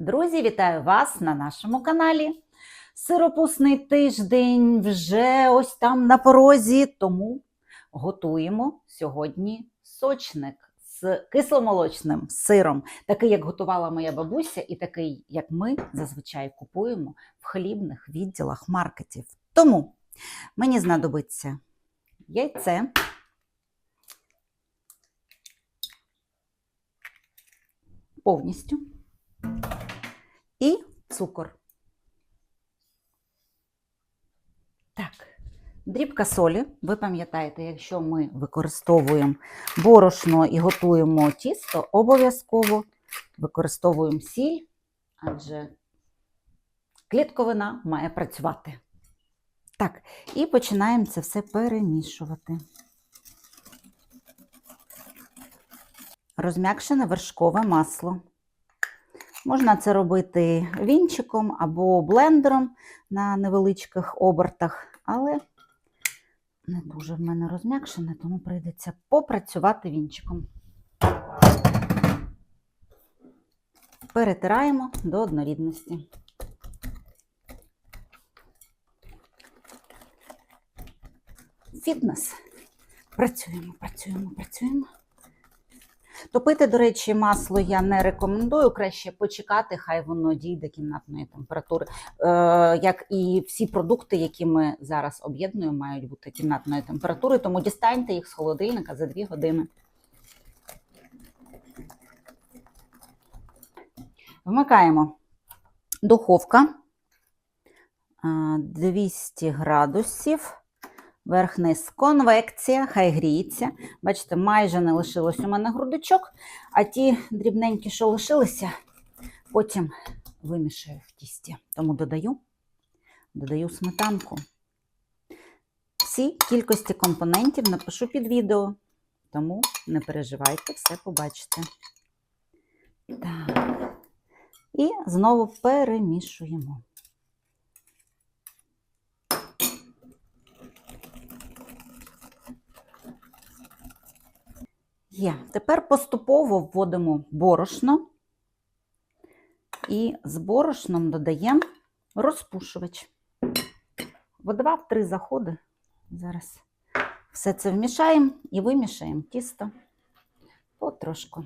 Друзі, вітаю вас на нашому каналі. Сиропусний тиждень вже ось там на порозі, тому готуємо сьогодні сочник з кисломолочним сиром, такий, як готувала моя бабуся, і такий, як ми зазвичай купуємо в хлібних відділах маркетів. Тому мені знадобиться яйце. Повністю цукор. Так, дрібка солі. Ви пам'ятаєте, якщо ми використовуємо борошно і готуємо тісто, обов'язково використовуємо сіль, адже клітковина має працювати. Так, і починаємо це все перемішувати. Розм'якшене вершкове масло. Можна це робити вінчиком або блендером на невеличких обертах, але не дуже в мене розм'якшене, тому прийдеться попрацювати вінчиком. Перетираємо до однорідності. Фітнес. Працюємо, працюємо, працюємо. Топити, до речі, масло я не рекомендую. Краще почекати, хай воно дійде кімнатної температури. Е, як і всі продукти, які ми зараз об'єднуємо, мають бути кімнатної температури, тому дістаньте їх з холодильника за 2 години. Вмикаємо духовка е, 200 градусів. Верх-низ конвекція, хай гріється. Бачите, майже не лишилось у мене грудочок, а ті дрібненькі, що лишилися, потім вимішаю в тісті. Тому додаю, додаю сметанку. Всі кількості компонентів напишу під відео, тому не переживайте, все побачите. Так. І знову перемішуємо. Є. Тепер поступово вводимо борошно і з борошном додаємо розпушувач. В два-три заходи. Зараз все це вмішаємо і вимішаємо тісто потрошку.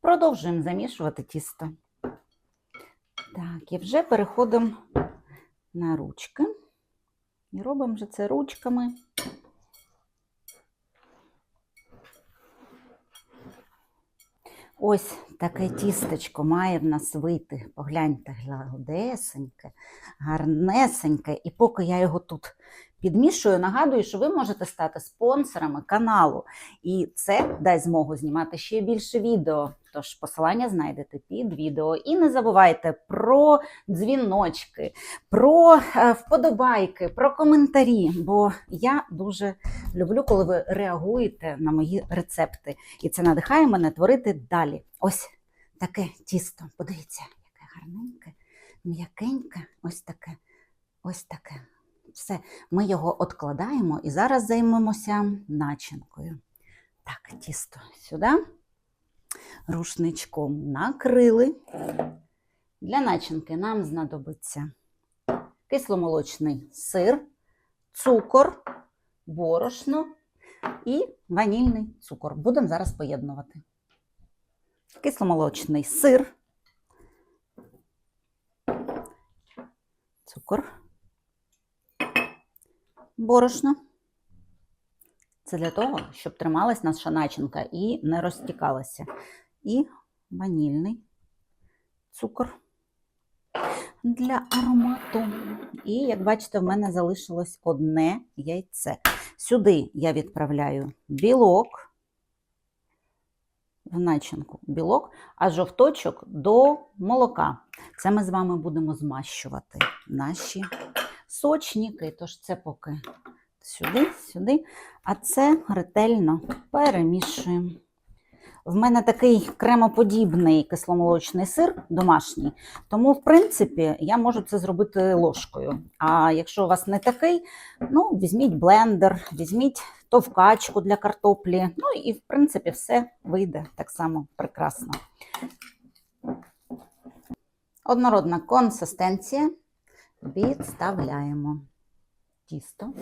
Продовжуємо замішувати тісто. Так, і вже переходимо на ручки. І робимо вже це ручками. Ось таке тістечко має в нас вийти. Погляньте, гладесеньке, гарнесеньке. І поки я його тут підмішую, нагадую, що ви можете стати спонсорами каналу. І це дасть змогу знімати ще більше відео. Тож посилання знайдете під відео. І не забувайте про дзвіночки, про е, вподобайки, про коментарі. Бо я дуже люблю, коли ви реагуєте на мої рецепти. І це надихає мене творити далі. Ось таке тісто. Подивіться, яке гарненьке, м'якеньке, ось таке, ось таке. Все, ми його откладаємо і зараз займемося начинкою. Так, тісто сюди. Рушничком накрили. Для начинки нам знадобиться кисломолочний сир, цукор, борошно і ванільний цукор. Будемо зараз поєднувати. Кисломолочний сир, цукор, борошно. Це для того, щоб трималась наша начинка і не розтікалася. І ванільний цукор для аромату. І, як бачите, в мене залишилось одне яйце. Сюди я відправляю білок, в начинку білок, а жовточок до молока. Це ми з вами будемо змащувати наші сочники. Тож це поки сюди, сюди. А це ретельно перемішуємо. В мене такий кремоподібний кисломолочний сир домашній, тому, в принципі, я можу це зробити ложкою. А якщо у вас не такий, ну, візьміть блендер, візьміть товкачку для картоплі. Ну і, в принципі, все вийде так само прекрасно. Однородна консистенція. Відставляємо тісто,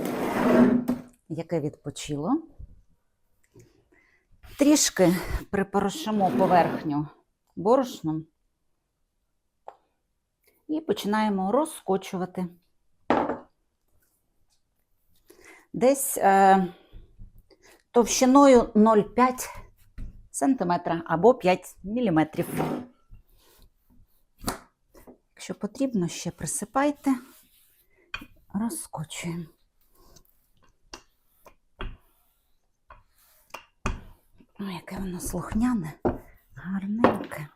яке відпочило. Трішки припорошимо поверхню борошном і починаємо розкочувати. Десь е, товщиною 0,5 см або 5 мм. Якщо потрібно, ще присипайте, розкочуємо. Ой, яке воно слухняне, гарненьке.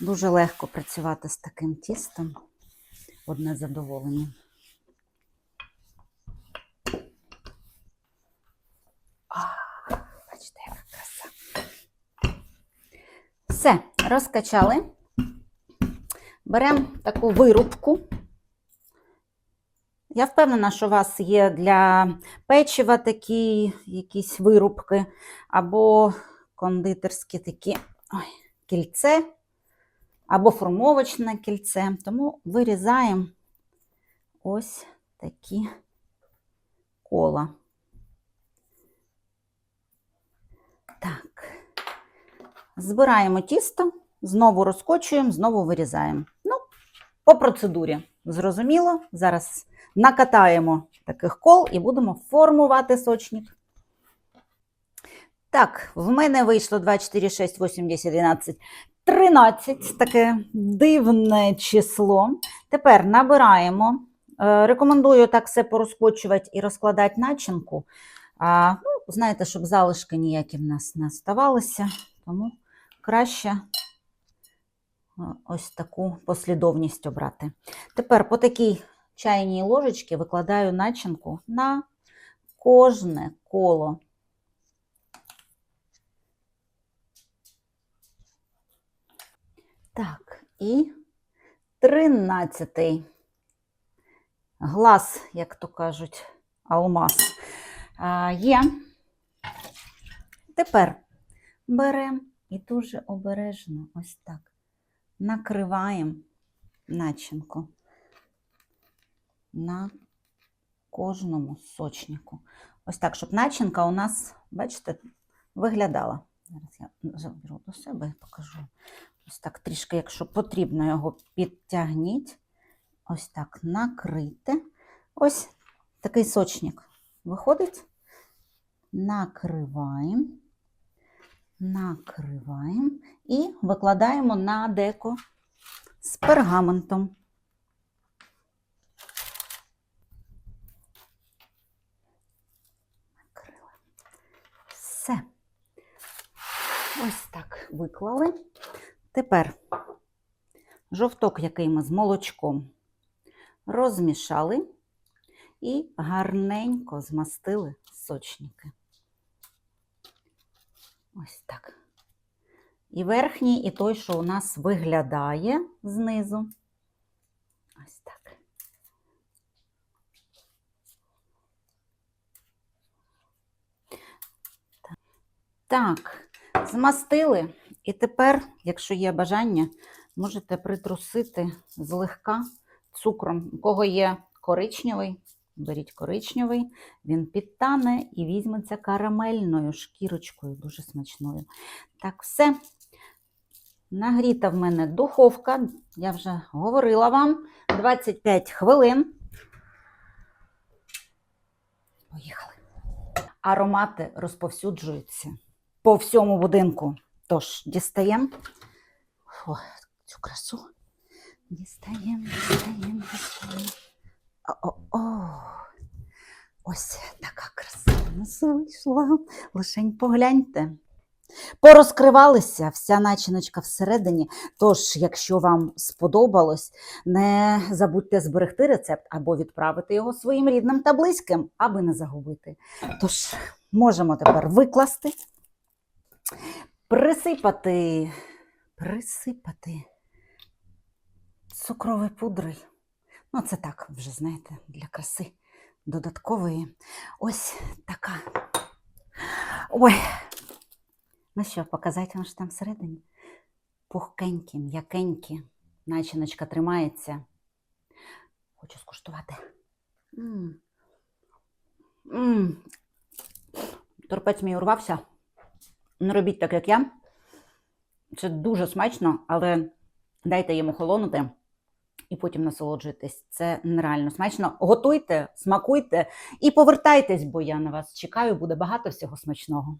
Дуже легко працювати з таким тістом. Одне задоволення. А, бачите, яка краса. Все, розкачали. Беремо таку вирубку. Я впевнена, що у вас є для печива такі якісь вирубки, або кондитерські такі ой, кільце, або формовочне кільце. Тому вирізаємо ось такі кола. Так, збираємо тісто, знову розкочуємо, знову вирізаємо. По процедурі. Зрозуміло, зараз накатаємо таких кол і будемо формувати сочник. Так, в мене вийшло 2, 4, 6, 8, 10, 11, 13. Таке дивне число. Тепер набираємо. Е, Рекомендую так все порозкочувати і розкладати начинку. Ну, знаєте, щоб залишки ніякі в нас не оставалися, тому краще ось таку послідовність обрати. Тепер по такій чайній ложечці викладаю начинку на кожне коло. Так, і тринадцятий глаз, як то кажуть, алмаз. А, є. Тепер беремо і дуже обережно, ось так, накриваємо начинку на кожному сочнику. Ось так, щоб начинка у нас, бачите, виглядала. Зараз я заберу до себе і покажу. Ось так трішки, якщо потрібно, його підтягніть. Ось так накрийте. Ось такий сочник виходить. Накриваємо, накриваємо і викладаємо на деко з пергаментом. Все. Ось так виклали. Тепер жовток, який ми з молочком розмішали, і гарненько змастили сочники. Ось так. І верхній, і той, що у нас виглядає знизу. Ось так. Так, змастили. І тепер, якщо є бажання, можете притрусити злегка цукром. У кого є коричневий, беріть коричневий, він підтане і візьметься карамельною шкірочкою, дуже смачною. Так, все. Нагріта в мене духовка, я вже говорила вам, 25 хвилин. Поїхали. Аромати розповсюджуються по всьому будинку. Тож, дістаємо цю красу. Дістаємо, дістаємо, дістаємо. О-о-о. Ось така краса у нас вийшла. Лишень погляньте. Порозкривалися вся начиночка всередині. Тож, якщо вам сподобалось, не забудьте зберегти рецепт або відправити його своїм рідним та близьким, аби не загубити. Тож, можемо тепер викласти. присипати, присипати цукрової пудри. Ну, це так, вже знаєте, для краси додаткової. Ось така. Ой. Ну що, показати вам, що там всередині? Пухкенькі, м'якенькі. Начиночка тримається. Хочу скуштувати. М. М. Торпець мій урвався. Не робіть так, як я. Це дуже смачно, але дайте йому холонути і потім насолоджуйтесь. Це нереально смачно. Готуйте, смакуйте і повертайтесь, бо я на вас чекаю, буде багато всього смачного.